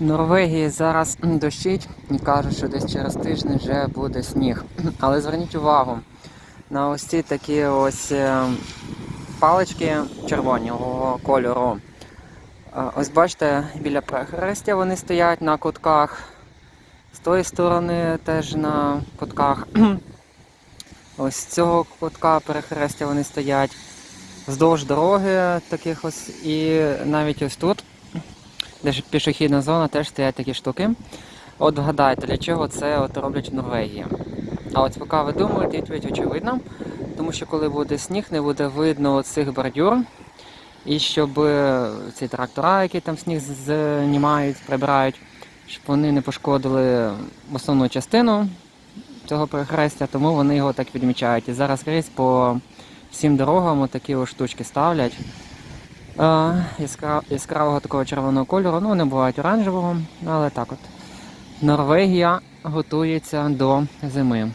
В Норвегії зараз дощить і кажуть, що десь через тиждень вже буде сніг. Але зверніть увагу на ось ці такі ось е, палички червоного кольору. Е, Ось бачите, біля перехрестя вони стоять на кутках. З тої сторони теж на кутках. Ось з цього кутка перехрестя вони стоять. Вздовж дороги таких ось і навіть ось тут, де ж пішохідна зона, теж стоять такі штуки. От вгадайте, для чого це от роблять в Норвегії. А от поки ви думаєте, відповідь очевидна, тому що коли буде сніг, не буде видно цих бордюр. І щоб е, ці трактора, які там сніг знімають, прибирають, щоб вони не пошкодили основну частину цього перехрестя, тому вони його так відмічають. І зараз скрізь по всім дорогам такі штучки ставлять. Яскра- яскравого такого червоного кольору, ну вони бувають оранжевого, але так от. Норвегія готується до зими.